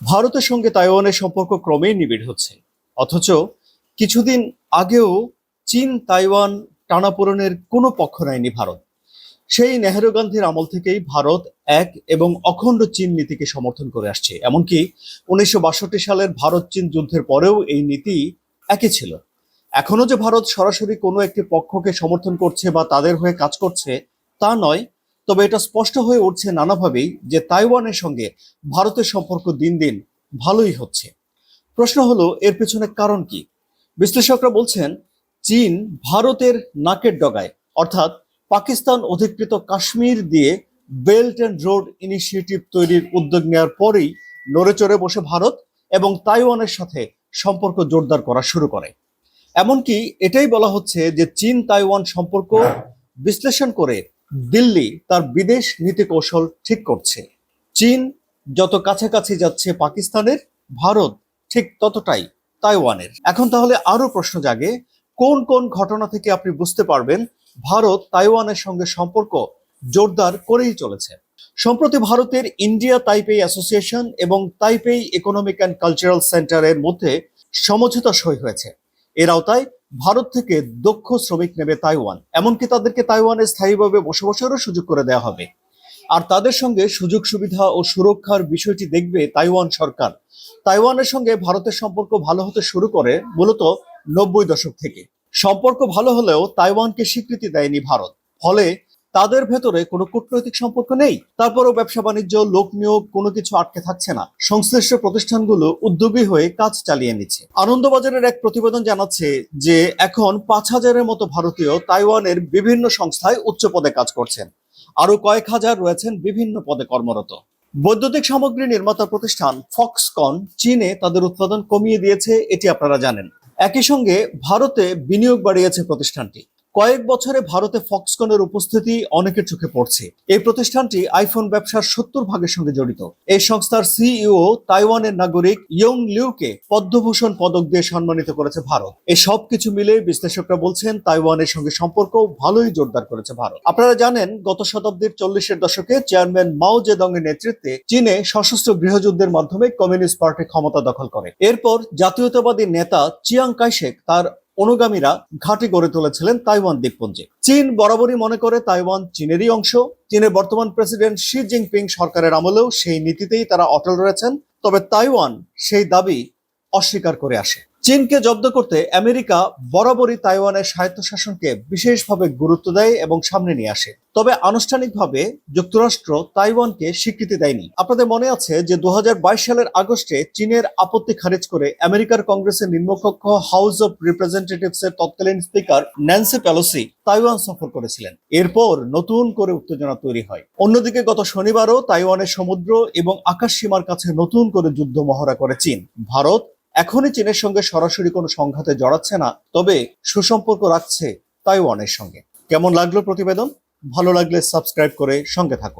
ভারতের সঙ্গে তাইওয়ানের সম্পর্ক ক্রমেই নিবিড় হচ্ছে। অথচ কিছুদিন আগেও চীন, তাইওয়ান টানাপোড়েনের কোনো পক্ষ নেয়নি ভারত। সেই নেহেরু গান্ধীর আমল থেকেই ভারত এক এবং অখণ্ড চীন নীতিকে সমর্থন করে আসছে। এমনকি উনিশশো বাষট্টি সালের ভারত চীন যুদ্ধের পরেও এই নীতি একই ছিল। এখনও যে ভারত সরাসরি কোনো একটি পক্ষকে সমর্থন করছে বা তাদের হয়ে কাজ করছে তা নয় তবে এটা স্পষ্ট হয়ে উঠছে নানাভাবেই যে তাইওয়ানের সঙ্গে ভারতের সম্পর্ক দিন দিন ভালোই হচ্ছে। প্রশ্ন হলো, এর পেছনে কারণ কি? বিশ্লেষকরা বলছেন, চীন ভারতের নাকের ডগায়, অর্থাৎ পাকিস্তান অধিকৃত কাশ্মীর দিয়ে বেল্ট অ্যান্ড রোড ইনিশিয়েটিভ তৈরির উদ্যোগ নেওয়ার পরেই নড়েচড়ে বসে ভারত এবং তাইওয়ানের সাথে সম্পর্ক জোরদার করা শুরু করে। এমনকি এটাই বলা হচ্ছে যে চীন তাইওয়ান সম্পর্ক বিশ্লেষণ করে দিল্লি তার বিদেশ নীতি কৌশল ঠিক করছে। চীন যত কাছাকাছি যাচ্ছে পাকিস্তানের, ভারত ঠিক ততটাই তাইওয়ানের। এখন তাহলে আরও প্রশ্ন জাগে, কোন কোন ঘটনা থেকে আপনি বুঝতে পারবেন ভারত তাইওয়ানের সঙ্গে সম্পর্ক জোরদার করেই চলেছে? সম্প্রতি ভারতের ইন্ডিয়া তাইপেই অ্যাসোসিয়েশন এবং তাইপেই ইকোনমিক অ্যান্ড কালচারাল সেন্টারের মধ্যে সমঝোতা সই হয়েছে। এর আওতায় ভারত থেকে দক্ষ শ্রমিক নেবে তাইওয়ান, এমনকি তাদেরকে তাইওয়ানে স্থায়ীভাবে বসবাসেরও সুযোগ করে দেওয়া হবে। আর তাদের সঙ্গে সুযোগ সুবিধা ও সুরক্ষার বিষয়টি দেখবে তাইওয়ান সরকার। তাইওয়ানের সঙ্গে ভারতের সম্পর্ক ভালো হতে শুরু করে মূলত নব্বই দশক থেকে। সম্পর্ক ভালো হলেও তাইওয়ানকে স্বীকৃতি দেয়নি ভারত। ফলে তাদের ভেতরে কোনো কূটনৈতিক সম্পর্ক নেই। তারপরও ব্যবসা বাণিজ্য, লোক নিয়োগ কোনো কিছু আটকে থাকছে না। সংশ্লিষ্ট প্রতিষ্ঠানগুলো উদ্যোগী হয়ে কাজ চালিয়ে নিচ্ছে। আনন্দবাজারের এক প্রতিবেদন জানাচ্ছে যে এখন পাঁচ হাজারের মতো ভারতীয় তাইওয়ানের বিভিন্ন সংস্থায় উচ্চ পদে কাজ করছেন। আরও কয়েক হাজার রয়েছেন বিভিন্ন পদে কর্মরত। বৈদ্যুতিক সামগ্রী নির্মাতা প্রতিষ্ঠান ফক্সকন চীনে তাদের উৎপাদন কমিয়ে দিয়েছে, এটি আপনারা জানেন। একই সঙ্গে ভারতে বিনিয়োগ বাড়িয়েছে প্রতিষ্ঠানটি। কয়েক বছরে ভারতে ফক্সকনের উপস্থিতি অনেকের চোখে পড়ছে। এই প্রতিষ্ঠানটি আইফোন ব্যবসার সত্তর ভাগের সঙ্গে জড়িত। এই সংস্থার সিইও তাইওয়ানের নাগরিক ইয়ং লিউকে পদ্মভূষণ পদক দিয়ে সম্মানিত করেছে ভারত। এই সব কিছু মিলে বিশ্লেষকরা বলছেন, তাইওয়ানের সঙ্গে সম্পর্ক ভালোই জোরদার করেছে ভারত। আপনারা জানেন, গত শতাব্দীর চল্লিশের দশকে চেয়ারম্যান মাও জেদং এর নেতৃত্বে চীনে সশস্ত্র গৃহযুদ্ধের মাধ্যমে কমিউনিস্ট পার্টি ক্ষমতা দখল করে। এরপর জাতীয়তাবাদী নেতা চিয়াং কাইশেক তার অনুগামীরা ঘাঁটি গড়ে তুলেছিলেন তাইওয়ান দ্বীপপুঞ্জে। চীন বরাবরই মনে করে তাইওয়ান চীনেরই অংশ। চীনের বর্তমান প্রেসিডেন্ট শি জিনপিং সরকারের আমলেও সেই নীতিতেই তারা অটল রয়েছেন। তবে তাইওয়ান সেই দাবি অস্বীকার করে আসে। চীনকে জব্দ করতে আমেরিকা বরাবরই তাইওয়ানের স্বায়ত্তশাসনকে বিশেষভাবে গুরুত্ব দেয় এবং সামনে নিয়ে আসে। তবে আনুষ্ঠানিকভাবে যুক্তরাষ্ট্র তাইওয়ানকে স্বীকৃতি দেয়নি। আপনাদের মনে আছে যে দু সালের আগস্টে চীনের আপত্তি খারিজ করে আমেরিকার কংগ্রেসের নিম্নকক্ষ হাউস অব রিপ্রেজেন্টেটিভস এর তৎকালীন স্পিকার ন্যান্সি পেলোসি তাইওয়ান সফর করেছিলেন। এরপর নতুন করে উত্তেজনা তৈরি হয়। অন্যদিকে গত শনিবারও তাইওয়ানের সমুদ্র এবং আকাশ সীমার কাছে নতুন করে যুদ্ধ মহড়া করে চীন। ভারত এখনই চীনের সঙ্গে সরাসরি কোনো সংঘাতে জড়াচ্ছে না, তবে সুসম্পর্ক রাখছে তাইওয়ানের সঙ্গে। কেমন লাগল প্রতিবেদন? ভালো লাগলে সাবস্ক্রাইব করে সঙ্গে থাকুন।